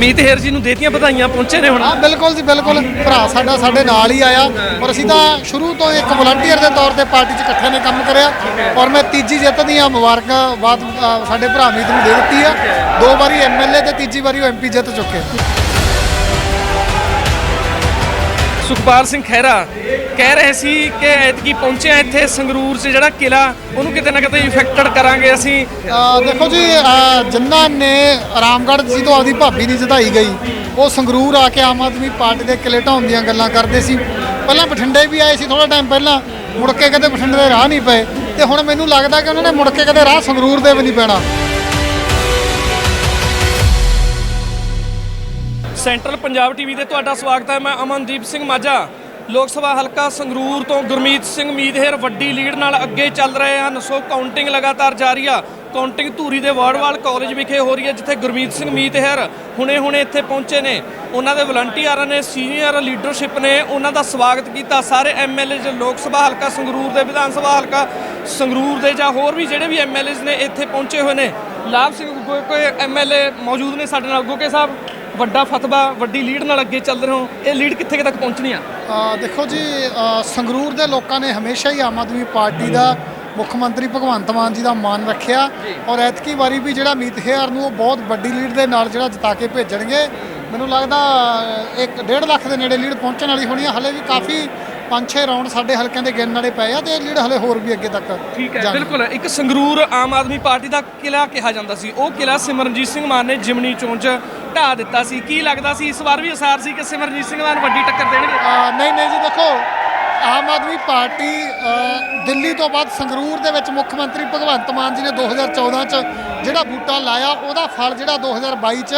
ਮੀਤ ਹੇਰ ਜੀ ਨੂੰ ਦੇਤੀਆਂ ਵਧਾਈਆਂ ਪਹੁੰਚੇ ਨੇ ਹੁਣ। ਹਾਂ, ਬਿਲਕੁਲ ਜੀ, ਬਿਲਕੁਲ। ਭਰਾ ਸਾਡਾ ਸਾਡੇ ਨਾਲ ਹੀ ਆਇਆ। ਔਰ ਅਸੀਂ ਤਾਂ ਸ਼ੁਰੂ ਤੋਂ ਇੱਕ ਵਲੰਟੀਅਰ ਦੇ ਤੌਰ ਤੇ ਪਾਰਟੀ 'ਚ ਇਕੱਠੇ ਨੇ ਕੰਮ ਕਰਿਆ। ਔਰ ਮੈਂ ਤੀਜੀ ਜਿੱਤ ਦੀਆਂ ਮੁਬਾਰਕਾਂ ਬਾਅਦ ਸਾਡੇ ਭਰਾ ਮੀਤ ਨੂੰ ਦੇ ਦਿੱਤੀ ਆ। ਦੋ ਵਾਰੀ ਐਮਐਲਏ ਤੇ ਤੀਜੀ ਵਾਰੀ ਉਹ ਐਮਪੀ ਜਿੱਤ ਚੁੱਕੇ। ਸੁਖਪਾਲ ਸਿੰਘ ਖਹਿਰਾ ਕਹਿ ਰਹੇ ਸੀ ਕਿ ਐਤਕੀ ਪਹੁੰਚੇ ਇੱਥੇ ਸੰਗਰੂਰ 'ਚ ਜਿਹੜਾ ਕਿਲਾ ਉਹਨੂੰ ਕਿਤੇ ਨਾ ਕਿਤੇ ਇਫੈਕਟਡ ਕਰਾਂਗੇ ਅਸੀਂ। ਦੇਖੋ ਜੀ ਜਿਨ੍ਹਾਂ ਨੇ ਰਾਮਗੜ੍ਹ ਜੀ ਤੋਂ ਆਪਦੀ ਭਾਬੀ ਦੀ ਜਤਾਈ ਗਈ, ਉਹ ਸੰਗਰੂਰ ਆ ਕੇ ਆਮ ਆਦਮੀ ਪਾਰਟੀ ਦੇ ਕਿਲੇ ਢਾਉਣ ਦੀਆਂ ਗੱਲਾਂ ਕਰਦੇ ਸੀ। ਪਹਿਲਾਂ ਬਠਿੰਡੇ ਵੀ ਆਏ ਸੀ ਥੋੜਾ ਟਾਈਮ ਪਹਿਲਾਂ, ਮੁੜ ਕੇ ਕਦੇ ਬਠਿੰਡੇ ਦੇ ਰਾਹ ਨਹੀਂ ਪਏ। ਤੇ ਹੁਣ ਮੈਨੂੰ ਲੱਗਦਾ ਕਿ ਉਹਨਾਂ ਨੇ ਮੁੜ ਕੇ ਕਦੇ ਰਾਹ ਸੰਗਰੂਰ ਦੇ ਵੀ ਨਹੀਂ ਪੈਣਾ। ਸੈਂਟਰਲ ਪੰਜਾਬ ਟੀਵੀ ਤੇ ਤੁਹਾਡਾ ਸਵਾਗਤ ਹੈ। ਮੈਂ ਅਮਨਦੀਪ ਸਿੰਘ ਮਾਝਾ। ਲੋਕ ਸਭਾ ਹਲਕਾ ਸੰਗਰੂਰ ਤੋਂ ਗੁਰਮੀਤ ਸਿੰਘ ਮੀਦਹੇਰ ਵੱਡੀ ਲੀਡ ਨਾਲ ਅੱਗੇ ਚੱਲ ਰਹੇ ਹਨ। ਸੋ ਕਾਊਂਟਿੰਗ ਲਗਾਤਾਰ ਜਾਰੀ ਆ। ਕਾਊਂਟਿੰਗ ਧੂਰੀ ਦੇ ਵਰਡਵਾਲ ਕਾਲਜ ਵਿਖੇ ਹੋ ਰਹੀ ਹੈ, ਜਿੱਥੇ ਗੁਰਮੀਤ ਸਿੰਘ ਮੀਦਹੇਰ ਹੁਣੇ-ਹੁਣੇ ਇੱਥੇ ਪਹੁੰਚੇ ਨੇ। ਉਹਨਾਂ ਦੇ ਵਲੰਟੀਅਰਾਂ ਨੇ ਸੀਨੀਅਰ ਲੀਡਰਸ਼ਿਪ ਨੇ ਉਹਨਾਂ ਦਾ ਸਵਾਗਤ ਕੀਤਾ। ਸਾਰੇ ਐਮਐਲਏ ਲੋਕ ਸਭਾ ਹਲਕਾ ਸੰਗਰੂਰ ਦੇ, ਵਿਧਾਨ ਸਭਾ ਹਲਕਾ ਸੰਗਰੂਰ ਦੇ ਜਾਂ ਹੋਰ ਵੀ ਜਿਹੜੇ ਵੀ ਐਮਐਲਏਸ ਨੇ ਇੱਥੇ ਪਹੁੰਚੇ ਹੋਏ ਨੇ। ਲਾਭ ਸਿੰਘ ਕੋਈ ਐਮਐਲਏ ਮੌਜੂਦ ਨੇ ਸਾਡੇ ਨਾਲ। ਗੋਕੇ ਸਾਹਿਬ। ਵੱਡਾ ਫਤਵਾ ਵੱਡੀ ਲੀਡ ਨਾਲ ਅੱਗੇ ਚੱਲ ਰਹੇ ਹੋ ਇਹ ਲੀਡ ਕਿੱਥੇ ਤੱਕ ਪਹੁੰਚਣੀ ਆ ਦੇਖੋ ਜੀ ਸੰਗਰੂਰ ਦੇ ਲੋਕਾਂ ਨੇ ਹਮੇਸ਼ਾ ਹੀ ਆਮ ਆਦਮੀ ਪਾਰਟੀ ਦਾ ਮੁੱਖ ਮੰਤਰੀ ਭਗਵੰਤ ਮਾਨ ਜੀ ਦਾ ਮਾਨ ਰੱਖਿਆ ਔਰ ਐਤਕੀ ਵਾਰੀ ਵੀ ਜਿਹੜਾ ਮੀਤ ਹੇਅਰ ਨੂੰ ਉਹ ਬਹੁਤ ਵੱਡੀ ਲੀਡ ਦੇ ਨਾਲ ਜਿਹੜਾ ਜਿਤਾ ਕੇ ਭੇਜਣਗੇ ਮੈਨੂੰ ਲੱਗਦਾ ਇੱਕ 1.5 ਲੱਖ ਦੇ ਨੇੜੇ ਲੀਡ ਪਹੁੰਚਣ ਵਾਲੀ ਹੋਣੀ ਹੈ ਹਲੇ ਵੀ ਕਾਫੀ 5-6 ਰਾਉਂਡ ਸਾਡੇ ਹਲਕਿਆਂ ਦੇ ਗਿਣਨ ਵਾਲੇ ਪਏ ਆ ਤੇ ਲੀਡ ਹਲੇ ਹੋਰ ਵੀ ਅੱਗੇ ਤੱਕ ਠੀਕ ਹੈ। ਬਿਲਕੁਲ ਇੱਕ ਸੰਗਰੂਰ ਆਮ ਆਦਮੀ ਪਾਰਟੀ ਦਾ ਕਿਲਾ ਕਿਹਾ ਜਾਂਦਾ ਸੀ ਉਹ ਕਿਲਾ ਸਿਮਰਨਜੀਤ ਸਿੰਘ ਮਾਨ ਨੇ ਜਿਮਨੀ ਚੋਣ 'ਚ ਢਾ ਦਿੱਤਾ ਸੀ। ਕੀ ਲੱਗਦਾ ਸੀ? ਇਸ ਵਾਰ ਵੀ ਅਸਾਰ ਸੀ ਕਿ ਸਿਮਰਨਜੀਤ ਸਿੰਘ ਮਾਨ ਵੱਡੀ ਟੱਕਰ ਦੇਣਗੇ? ਅ, ਨਹੀਂ ਨਹੀਂ ਜੀ ਦੇਖੋ ਆਮ ਆਦਮੀ ਪਾਰਟੀ ਅ, ਦਿੱਲੀ ਤੋਂ ਬਾਅਦ ਸੰਗਰੂਰ ਦੇ ਵਿੱਚ ਮੁੱਖ ਮੰਤਰੀ ਭਗਵੰਤ ਮਾਨ ਜੀ ਨੇ 2014 ਚ ਜਿਹੜਾ ਬੂਟਾ ਲਾਇਆ ਉਹਦਾ ਫਲ ਜਿਹੜਾ 2022 ਚ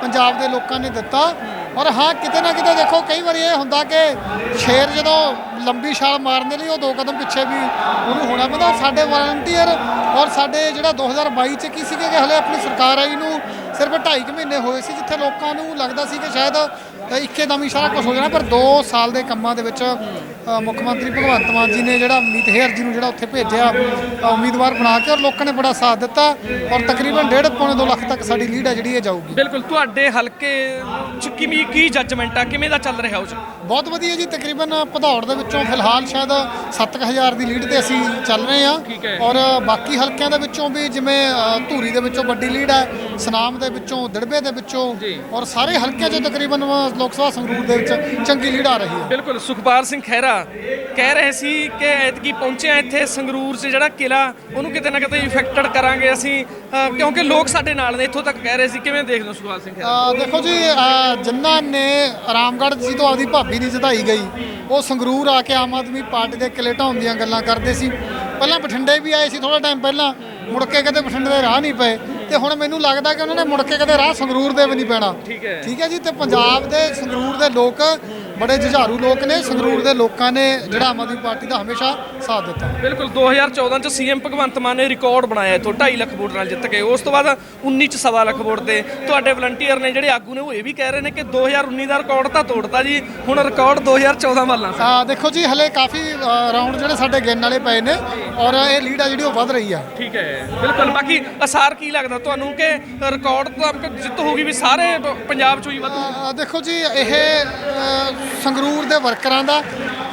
ਪੰਜਾਬ ਦੇ ਲੋਕਾਂ ਨੇ ਦਿੱਤਾ। ਔਰ ਹਾਂ ਕਿਤੇ ਨਾ ਕਿਤੇ ਦੇਖੋ ਕਈ ਵਾਰੀ ਇਹ ਹੁੰਦਾ ਕਿ ਸ਼ੇਰ ਜਦੋਂ ਲੰਬੀ ਛਾਲ ਮਾਰਨ ਦੇ ਲਈ ਉਹ ਦੋ ਕਦਮ ਪਿੱਛੇ ਵੀ ਉਹਨੂੰ ਹੋਣਾ ਪੈਂਦਾ। ਔਰ ਸਾਡੇ ਵਾਲੰਟੀਅਰ ਔਰ ਸਾਡੇ ਜਿਹੜਾ 2022 ਚ ਕੀ ਸੀਗੇ ਕਿ ਹਲੇ ਆਪਣੀ ਸਰਕਾਰ ਆਈ ਨੂੰ ਸਿਰਫ 2.5 ਮਹੀਨੇ ਹੋਏ ਸੀ ਜਿੱਥੇ ਲੋਕਾਂ ਨੂੰ ਲੱਗਦਾ ਸੀ ਕਿ ਸ਼ਾਇਦ ਇੱਕੇ ਦਮ ਹੀ ਸਾਰਾ ਕੁਝ ਹੋ ਜਾਣਾ, ਪਰ 2 ਸਾਲ ਦੇ ਕੰਮਾਂ ਦੇ ਵਿੱਚ ਮੁੱਖ ਮੰਤਰੀ ਭਗਵੰਤ ਮਾਨ ਜੀ ਨੇ ਜਿਹੜਾ ਮੀਤ ਹੇਅਰ ਜੀ ਨੂੰ ਜਿਹੜਾ ਉੱਥੇ ਭੇਜਿਆ ਉਮੀਦਵਾਰ ਬਣਾ ਕੇ, ਔਰ ਲੋਕਾਂ ਨੇ ਬੜਾ ਸਾਥ ਦਿੱਤਾ, ਔਰ ਤਕਰੀਬਨ 1.5 ਪੌਣੇ 2 ਲੱਖ ਤੱਕ ਸਾਡੀ ਲੀਡ ਹੈ ਜਿਹੜੀ ਇਹ ਜਾਊਗੀ। ਬਿਲਕੁਲ, ਤੁਹਾਡੇ ਹਲਕੇ 'ਚ ਕਿਵੇਂ, ਕੀ ਜੱਜਮੈਂਟ ਆ? ਕਿਵੇਂ ਦਾ ਚੱਲ ਰਿਹਾ ਉਹ ਬਹੁਤ ਵਧੀਆ ਜੀ ਤਕਰੀਬਨ ਭਦੌੜ ਦੇ ਵਿੱਚੋਂ ਫਿਲਹਾਲ ਸ਼ਾਇਦ 7000 ਦੀ ਲੀਡ ਤੇ ਅਸੀਂ ਚੱਲ ਰਹੇ ਹੈ। ਔਰ ਬਾਕੀ ਹਲਕਿਆਂ ਦੇ ਵਿੱਚੋਂ ਵੀ ਜਿਵੇਂ ਧੂਰੀ ਦੇ ਵਿੱਚੋਂ ਵੱਡੀ ਲੀਡ ਹੈ ਸਨਾਮ ਦੇ ਵਿੱਚੋਂ ਦਿੜਬੇ ਦੇ ਵਿੱਚੋਂ। ਔਰ ਸਾਰੇ ਹਲਕਿਆਂ 'ਚ ਤਕਰੀਬਨ ਲੋਕ ਸਭਾ ਸੰਗਰੂਰ ਦੇ ਵਿੱਚ ਚੰਗੀ ਲੀਡ ਆ ਰਹੀ ਹੈ। ਬਿਲਕੁਲ ਸੁਖਪਾਲ ਸਿੰਘ ਖਹਿਰਾ ਕਹਿ ਰਹੇ ਸੀ ਕਿ ਐਤਕੀ ਪਹੁੰਚੇ ਆ ਇੱਥੇ ਸੰਗਰੂਰ 'ਚ ਜਿਹੜਾ ਕਿਲਾ ਉਹਨੂੰ ਕਿਤੇ ਨਾ ਕਿਤੇ ਇਫੈਕਟਡ ਕਰਾਂਗੇ ਅਸੀਂ। ਕਿਉਂਕਿ ਲੋਕ ਸਾਡੇ ਨਾਲ ਨੇ ਇੱਥੋਂ ਤੱਕ ਕਹਿ ਰਹੇ ਸੀ। ਕਿਵੇਂ ਦੇਖਦੇ ਹੋ ਸੁਖਪਾਲ ਸਿੰਘ ਖਹਿਰਾ? ਦੇਖੋ ਜੀ ਅ, ਜਿਨ੍ਹਾਂ ਨੇ ਰਾਮਗੜ੍ਹ ਜੀ ਤੋਂ ਆਪਦੀ ਭਾਬੀ ਦੀ ਜਿਤਾਈ ਗਈ। ਉਹ ਸੰਗਰੂਰ ਆ ਕੇ ਆਮ ਆਦਮੀ ਪਾਰਟੀ ਦੇ ਕਿਲੇ ਢਾਉਣ ਦੀਆਂ ਗੱਲਾਂ ਕਰਦੇ ਸੀ। ਪਹਿਲਾਂ ਬਠਿੰਡੇ ਵੀ ਆਏ ਸੀ ਥੋੜਾ ਟਾਈਮ ਪਹਿਲਾਂ ਮੁੜ ਕੇ ਕਦੇ ਬਠਿੰਡੇ ਦੇ ਰਾਹ ਨਹੀਂ ਪਏ। ਤੇ ਹੁਣ ਮੈਨੂੰ ਲੱਗਦਾ ਕਿ ਉਹਨਾਂ ਨੇ ਮੁੜ ਕੇ ਕਦੇ ਰਾਹ ਸੰਗਰੂਰ ਦੇ ਵੀ ਨਹੀਂ ਪੈਣਾ। ਠੀਕ ਹੈ ਜੀ ਤੇ ਪੰਜਾਬ ਦੇ ਸੰਗਰੂਰ ਦੇ ਲੋਕ ਬੜੇ ਜੁਝਾਰੂ ਲੋਕ ਨੇ ਸੰਗਰੂਰ ਦੇ ਲੋਕਾਂ ਨੇ ਜਿਹੜਾ ਆਮ ਆਦਮੀ ਪਾਰਟੀ ਦਾ ਹਮੇਸ਼ਾ ਸਾਥ ਦਿੱਤਾ। ਬਿਲਕੁਲ 2014 ਚ ਸੀਐਮ ਭਗਵੰਤ ਮਾਨ ਨੇ ਰਿਕਾਰਡ ਬਣਾਇਆ ਇੱਥੋਂ 2.5 ਲੱਖ ਵੋਟ ਨਾਲ ਜਿੱਤ ਕੇ। ਉਸ ਤੋਂ ਬਾਅਦ 19 ਚ ਸਵਾ ਲੱਖ ਵੋਟ ਤੇ ਤੁਹਾਡੇ ਵਲੰਟੀਅਰ ਨੇ ਜਿਹੜੇ ਆਗੂ ਨੇ ਉਹ ਇਹ ਵੀ ਕਹਿ ਰਹੇ ਨੇ ਕਿ 2019 ਦਾ ਰਿਕਾਰਡ ਤਾਂ ਤੋੜਤਾ ਜੀ ਹੁਣ ਰਿਕਾਰਡ 2014 ਵੱਲ ਆ। ਦੇਖੋ ਜੀ ਹਲੇ ਕਾਫੀ ਰਾਉਂਡ ਜਿਹੜੇ ਸਾਡੇ ਗਿਣਨ ਵਾਲੇ ਪਏ ਨੇ ਔਰ ਇਹ ਲੀਡ ਆ ਜਿਹੜੀ ਉਹ ਵੱਧ ਰਹੀ ਆ। ਠੀਕ ਹੈ ਬਿਲਕੁਲ। ਬਾਕੀ ਅਸਾਰ ਕੀ ਲੱਗਦਾ ਤੁਹਾਨੂੰ ਕਿ ਰਿਕਾਰਡ ਤਾਂ ਜਿੱਤ ਹੋਊਗੀ ਵੀ ਸਾਰੇ ਪ- ਪੰਜਾਬ ਚੋਂ ਹੀ ਵੱਧ ਅ, ਦੇਖੋ ਜੀ ਇਹ ਅ, ਸੰਗਰੂਰ ਦੇ ਵਰਕਰਾਂ ਦਾ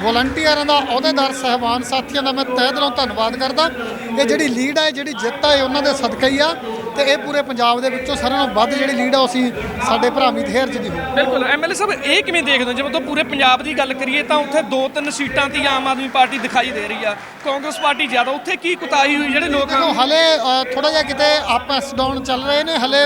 ਵਲੰਟੀਅਰਾਂ ਦਾ ਅਹੁਦੇਦਾਰ ਸਹਿਬਾਨ ਸਾਥੀਆਂ ਦਾ ਮੈਂ ਤਹਿ ਦਿਲੋਂ ਧੰਨਵਾਦ ਕਰਦਾ। ਇਹ ਜਿਹੜੀ ਲੀਡ ਹੈ ਜਿਹੜੀ ਜਿੱਤ ਹੈ ਇਹ ਉਹਨਾਂ ਦੇ ਸਦਕਾ ਹੀ ਆ। ਤੇ ਇਹ ਪੂਰੇ ਪੰਜਾਬ ਦੇ ਵਿੱਚੋਂ ਸਾਰਿਆਂ ਨਾਲੋਂ ਵੱਧ ਜਿਹੜੀ ਲੀਡ ਆ ਅਸੀਂ ਸਾਡੇ ਭਰਾ ਮੀਤ ਹੇਅਰ ਜੀ ਦੀ ਹੋਊ। ਬਿਲਕੁਲ। ਐਮਐਲਏ ਸਾਹਿਬ ਇਹ ਕਿਵੇਂ ਦੇਖਦੇ ਹੋ? ਜਿਵੇਂ ਤੋਂ ਪੂਰੇ ਪੰਜਾਬ ਦੀ ਗੱਲ ਕਰੀਏ ਤਾਂ ਉੱਥੇ ਦੋ ਤਿੰਨ ਸੀਟਾਂ ਤੇ ਹੀ ਆਮ ਆਦਮੀ ਪਾਰਟੀ ਦਿਖਾਈ ਦੇ ਰਹੀ ਆ। ਕਾਂਗਰਸ ਪਾਰਟੀ ਜ਼ਿਆਦਾ। ਉੱਥੇ ਕੀ ਕੁਤਾਹੀ ਹੋਈ? ਜਿਹੜੇ ਲੋਕ ਹਲੇ ਥੋੜਾ ਜਿਹਾ ਕਿਤੇ ਅਪ ਐਸ ਡਾਊਨ ਚੱਲ ਰਹੇ ਨੇ ਹਲੇ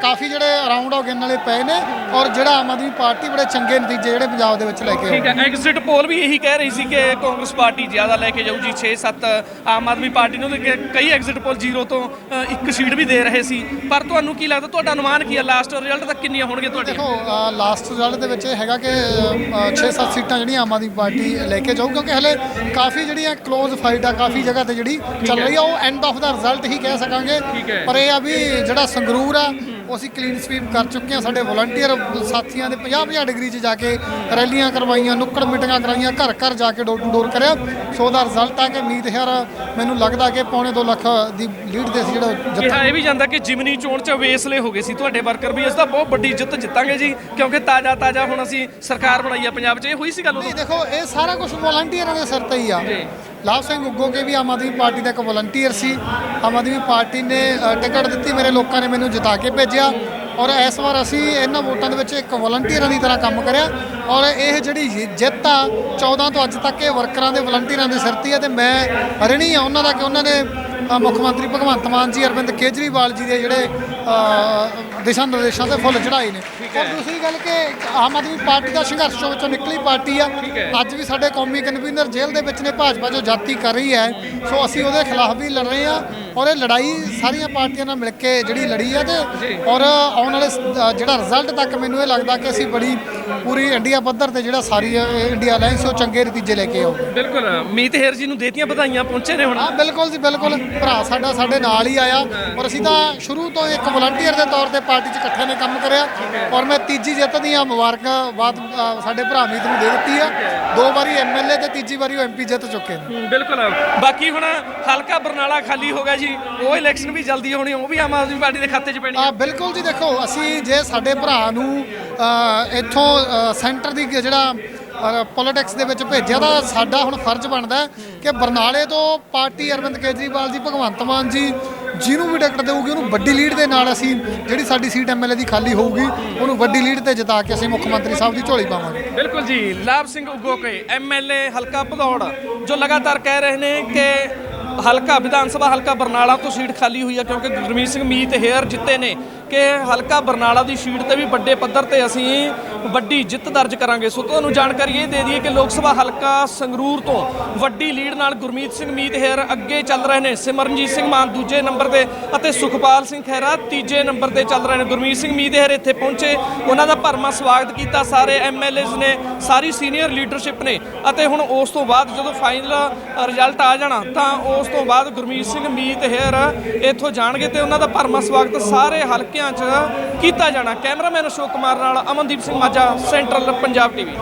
ਕਾਫੀ ਜਿਹੜੇ ਰਾਉਂਡ ਹੋ ਗਿਣਨ ਵਾਲੇ ਪਏ ਨੇ ਔਰ ਜਿਹੜਾ ਆਮ ਆਦਮੀ ਪਾਰਟੀ ਬੜੇ ਚੰਗੇ ਨਤੀਜੇ ਜਿਹੜੇ ਪੰਜਾਬ ਦੇ ਵਿੱਚ ਲੈ ਕੇ ਠੀਕ ਹੈ ਐਗਜ਼ਿਟ ਪੋਲ ਵੀ ਇਹੀ ਕਹਿ ਰਹੀ ਸੀ ਕਿ ਕਾਂਗਰਸ ਪਾਰਟੀ ਜ਼ਿਆਦਾ ਲੈ ਕੇ ਜਾਊ ਜੀ 6-7 ਆਮ ਆਦਮੀ ਪਾਰਟੀ ਨੂੰ ਤੇ ਕਈ ਐਗਜ਼ਿਟ ਪੋਲ ਜ਼ੀਰੋ ਤੋਂ ਅ, ਇੱਕ ਸੀਟ ਵੀ ਦੇ ਰਹੇ ਸੀ। ਪਰ ਤੁਹਾਨੂੰ ਕੀ ਲੱਗਦਾ ਤੁਹਾਡਾ ਅਨੁਮਾਨ ਕੀ ਹੈ? ਲਾਸਟ ਰਿਜ਼ਲਟ ਤੱਕ ਕਿੰਨੀਆਂ ਹੋਣਗੀਆਂ ਤੁਹਾਡੀਆਂ? ਦੇਖੋ ਲਾਸਟ ਰਿਜ਼ਲਟ ਦੇ ਵਿੱਚ ਇਹ ਹੈਗਾ ਕਿ 6-7 ਸੀਟਾਂ ਜਿਹੜੀਆਂ ਆਮ ਆਦਮੀ ਪਾਰਟੀ ਲੈ ਕੇ ਜਾਊ ਕਿਉਂਕਿ ਹਲੇ ਕਾਫੀ ਜਿਹੜੀਆਂ ক্লোਜ਼ ਫਾਈਟ ਆ ਕਾਫੀ ਜਗ੍ਹਾ ਤੇ ਜਿਹੜੀ ਚੱਲ ਰਹੀ ਆ ਉਹ ਐਂਡ ਆਫ ਦਾ ਰਿਜ਼ਲਟ ਹੀ ਕਹਿ ਸਕਾਂਗੇ। ਪਰ ਇਹ ਆ ਵੀ ਜਿਹੜਾ ਸੰਗਰੂਰ ਆ ਉਹ ਅਸੀਂ ਕਲੀਨ ਸਵੀਪ ਕਰ ਚੁੱਕੇ ਹਾਂ। ਸਾਡੇ ਵਲੰਟੀਅਰ ਸਾਥੀਆਂ ਦੇ 50-50 ਡਿਗਰੀ 'ਚ ਜਾ ਕੇ ਰੈਲੀਆਂ ਕਰਵਾਈਆਂ ਨੁੱਕੜ ਮੀਟਿੰਗਾਂ ਕਰਾਈਆਂ ਘਰ ਘਰ ਜਾ ਕੇ ਡੋਰ ਟੂ ਡੋਰ ਕਰਿਆ। ਸੋ ਦਾ ਰਿਜ਼ਲਟ ਆ ਕਿ ਮੀਤ ਹੇਰ ਮੈਨੂੰ ਲੱਗਦਾ ਕਿ ਪੌਣੇ 2 ਲੱਖ ਦੀ ਲੀਡ ਦੇ ਸੀ ਜਿਹੜਾ ਜੱਥਾ ਇਹ ਵੀ ਜਾਂਦਾ ਕਿ ਜਿਮਨੀ ਚੋਣ ਚ ਵੇਸਲੇ ਹੋ ਗਏ ਸੀ। ਤੁਹਾਡੇ ਵਰਕਰ ਵੀ ਇਸ ਦਾ ਬਹੁਤ ਵੱਡੀ ਜਿੱਤ ਜਿੱਤਾਂਗੇ ਜੀ ਕਿਉਂਕਿ ਤਾਜ਼ਾ ਤਾਜ਼ਾ ਹੁਣ ਅਸੀਂ ਸਰਕਾਰ ਬਣਾਈ ਆ ਪੰਜਾਬ 'ਚ। ਇਹ ਹੋਈ ਸੀ ਗੱਲ ਉਦੋਂ? ਨਹੀਂ ਦੇਖੋ ਇਹ ਸਾਰਾ ਕੁਝ ਵਲੰਟੀਅਰਾਂ ਦੇ ਸਿਰ ਤੇ ਹੀ ਆ। ਲਾਭ ਸਿੰਘ ਉੱਗੋਕੇ ਵੀ ਆਮ ਆਦਮੀ ਪਾਰਟੀ ਦਾ ਇੱਕ ਵਲੰਟੀਅਰ ਸੀ। ਆਮ ਆਦਮੀ ਪਾਰਟੀ ਨੇ ਟਿਕਟ ਦਿੱਤੀ, ਮੇਰੇ ਲੋਕਾਂ ਨੇ ਮੈਨੂੰ ਜਿਤਾ ਕੇ ਭੇਜਿਆ। ਔਰ ਇਸ ਵਾਰ ਅਸੀਂ ਇਹਨਾਂ ਵੋਟਾਂ ਦੇ ਵਿੱਚ ਇੱਕ ਵਲੰਟੀਅਰਾਂ ਦੀ ਤਰ੍ਹਾਂ ਕੰਮ ਕਰਿਆ। ਔਰ ਇਹ ਜਿਹੜੀ ਜਿੱਤ ਆ 14 ਤੋਂ ਅੱਜ ਤੱਕ ਇਹ ਵਰਕਰਾਂ ਦੇ ਵਲੰਟੀਅਰਾਂ ਦੇ ਸਿਰ ਤੇ ਹੀ ਤੇ ਮੈਂ ਰਣੀ ਆ। ਉਹਨਾਂ ਦਾ ਕਿ ਉਹਨਾਂ ਨੇ ਮੁੱਖ ਮੰਤਰੀ ਭਗਵੰਤ ਮਾਨ ਜੀ ਅਰਵਿੰਦ ਕੇਜਰੀਵਾਲ ਜੀ ਦੇ ਜਿਹੜੇ ਦਿਸ਼ਾ ਨਿਰਦੇਸ਼ਾਂ ਤੇ ਫੁੱਲ ਚੜਾਏ ਨੇ। ਔਰ ਦੂਸਰੀ ਗੱਲ ਕਿ ਆਮ ਆਦਮੀ ਪਾਰਟੀ ਦਾ ਸੰਘਰਸ਼ ਵਿੱਚੋਂ ਨਿਕਲੀ ਪਾਰਟੀ ਆ। ਅੱਜ ਵੀ ਸਾਡੇ ਕੌਮੀ ਕਨਵੀਨਰ ਜੇਲ੍ਹ ਦੇ ਵਿੱਚ ਨੇ ਭਾਜਪਾ ਜੋ ਜਾਤੀ ਕਰ ਰਹੀ ਹੈ। ਸੋ ਅਸੀਂ ਉਹਦੇ ਖਿਲਾਫ ਵੀ ਲੜ ਰਹੇ ਆ ਔਰ ਇਹ ਲੜਾਈ ਸਾਰੀਆਂ ਪਾਰਟੀਆਂ ਨਾਲ ਮਿਲ ਕੇ ਜਿਹੜੀ ਲੜੀ ਆ ਤੇ ਔਰ ਆਉਣ ਵਾਲੇ ਜਿਹੜਾ ਰਿਜ਼ਲਟ ਤੱਕ ਮੈਨੂੰ ਇਹ ਲੱਗਦਾ ਕਿ ਅਸੀਂ ਬੜੀ ਪੂਰੀ ਇੰਡੀਆ ਪੱਧਰ ਤੇ ਜਿਹੜਾ ਸਾਰੀ ਇੰਡੀਆ ਅਲਾਈਅੰਸ ਉਹ ਚੰਗੇ ਨਤੀਜੇ ਲੈ ਕੇ ਆਊਗਾ ਬਿਲਕੁਲ ਮੀਤ ਹੇਰ ਜੀ ਨੂੰ ਦੇਤੀਆਂ ਵਧਾਈਆਂ ਪਹੁੰਚੇ ਨੇ ਹੁਣ। ਹਾਂ ਬਿਲਕੁਲ ਜੀ ਬਿਲਕੁਲ। ਭਰਾ ਸਾਡਾ ਸਾਡੇ ਨਾਲ ਹੀ ਆਇਆ ਔਰ ਅਸੀਂ ਤਾਂ ਸ਼ੁਰੂ ਤੋਂ ਇੱਕ ਵਲੰਟੀਅਰ ਦੇ ਤੌਰ ਤੇ ਪਾਰਟੀ 'ਚ ਇਕੱਠੇ ਨੇ ਕੰਮ ਕਰਿਆ ਔਰ ਮੈਂ ਤੀਜੀ ਜਿੱਤ ਦੀਆਂ ਮੁਬਾਰਕਾਂ ਅ, ਸਾਡੇ ਭਰਾ ਮੀਤ ਨੂੰ ਦੇ ਦਿੱਤੀ ਆ। ਦੋ ਵਾਰੀ ਐਮਐਲਏ ਤੇ ਤੀਜੀ ਵਾਰੀ ਉਹ ਐਮਪੀ ਜਿੱਤ ਚੁੱਕੇ ਨੇ। ਹੂੰ, ਬਿਲਕੁਲ। ਬਾਕੀ ਹੁਣ ਹਲਕਾ ਬਰਨਾਲਾ ਖਾਲੀ ਹੋ ਗਿਆ ਜੀ ਉਹ ਇਲੈਕਸ਼ਨ ਵੀ ਜਲਦੀ ਹੋਣੀ ਉਹ ਵੀ ਆਮ ਆਦਮੀ ਪਾਰਟੀ ਦੇ ਖਾਤੇ 'ਚ ਪੈਣੀ ਆ। ਬਿਲਕੁਲ ਜੀ ਦੇਖੋ ਅਸੀਂ ਜੇ ਸਾਡੇ ਭਰਾ ਨੂੰ ਇੱਥੋਂ ਸੈਂਟਰ ਦੀ ਜਿਹੜਾ ਪੋਲਿਟਿਕਸ ਦੇ ਵਿੱਚ ਭੇਜਿਆ ਤਾਂ ਸਾਡਾ ਹੁਣ ਫਰਜ਼ ਬਣਦਾ ਕਿ ਬਰਨਾਲੇ ਤੋਂ ਪਾਰਟੀ ਅਰਵਿੰਦ ਕੇਜਰੀਵਾਲ ਜੀ ਭਗਵੰਤ ਮਾਨ ਜੀ ਜਿਹਨੂੰ ਵੀ ਟਿਕਟ ਦੇਊਗੀ ਉਹਨੂੰ ਵੱਡੀ ਲੀਡ ਦੇ ਨਾਲ ਅਸੀਂ ਜਿਹੜੀ ਸਾਡੀ ਸੀਟ ਐਮਐਲਏ ਦੀ ਖਾਲੀ ਹੋਊਗੀ ਉਹਨੂੰ ਵੱਡੀ ਲੀਡ ਤੇ ਜਿਤਾ ਕੇ ਅਸੀਂ ਮੁੱਖ ਮੰਤਰੀ ਸਾਹਿਬ ਦੀ ਝੋਲੀ ਪਾਵਾਂਗੇ। ਬਿਲਕੁਲ ਜੀ ਲਾਭ ਸਿੰਘ ਉਗੋਕੇ ਐਮਐਲਏ ਹਲਕਾ ਭਦੌੜ ਜੋ ਲਗਾਤਾਰ ਕਹਿ ਰਹੇ ਨੇ ਕਿ ਹਲਕਾ ਵਿਧਾਨ ਸਭਾ ਹਲਕਾ ਬਰਨਾਲਾ ਤੋਂ ਸੀਟ ਖਾਲੀ ਹੋਈ ਹੈ ਕਿਉਂਕਿ ਗੁਰਮੀਤ ਸਿੰਘ ਮੀਤ ਹੇਅਰ ਜਿੱਤੇ ਨੇ। ਕਿ ਹਲਕਾ ਬਰਨਾਲਾ ਦੀ ਸੀਟ ਤੇ ਵੀ ਵੱਡੇ ਪੱਧਰ ਤੇ ਅਸੀਂ ਵੱਡੀ ਜਿੱਤ ਦਰਜ ਕਰਾਂਗੇ। ਸੋ ਤੁਹਾਨੂੰ ਜਾਣਕਾਰੀ ਇਹ ਦੇ ਦਈਏ ਕਿ ਲੋਕ ਸਭਾ ਹਲਕਾ ਸੰਗਰੂਰ ਤੋਂ ਵੱਡੀ ਲੀਡ ਨਾਲ ਗੁਰਮੀਤ ਸਿੰਘ ਮੀਤ ਹੇਅਰ ਅੱਗੇ ਚੱਲ ਰਹੇ ਨੇ। ਸਿਮਰਨਜੀਤ ਸਿੰਘ ਮਾਨ ਦੂਜੇ ਨੰਬਰ ਤੇ ਅਤੇ ਸੁਖਪਾਲ ਸਿੰਘ ਖਹਿਰਾ ਤੀਜੇ ਨੰਬਰ ਤੇ ਚੱਲ ਰਹੇ ਨੇ। ਗੁਰਮੀਤ ਸਿੰਘ ਮੀਤ ਹੇਰ ਇੱਥੇ ਪਹੁੰਚੇ। ਉਹਨਾਂ ਦਾ ਭਰਮਾ ਸਵਾਗਤ ਕੀਤਾ। ਸਾਰੇ ਐਮਐਲਏਜ਼ ਨੇ, ਸਾਰੀ ਸੀਨੀਅਰ ਲੀਡਰਸ਼ਿਪ ਨੇ ਅਤੇ ਹੁਣ ਉਸ ਤੋਂ ਬਾਅਦ ਜਦੋਂ ਫਾਈਨਲ ਰਿਜ਼ਲਟ ਆ ਜਾਣਾ ਤਾਂ ਉਸ ਤੋਂ ਬਾਅਦ ਗੁਰਮੀਤ ਸਿੰਘ ਮੀਤ ਹੇਅਰ ਇੱਥੋਂ ਜਾਣਗੇ ਤੇ ਉਹਨਾਂ ਦਾ ਭਰਮਾ ਸਵਾਗਤ ਸਾਰੇ ਹਲਕਿਆਂ 'ਚ ਕੀਤਾ ਜਾਣਾ। ਕੈਮਰਾਮੈਨ ਅਸ਼ੋਕ ਕੁਮਾਰ ਨਾਲ ਅਮਨਦੀਪ ਸਿੰਘ ਮਾਝਾ ਸੈਂਟਰਲ ਪੰਜਾਬ ਟੀਵੀ।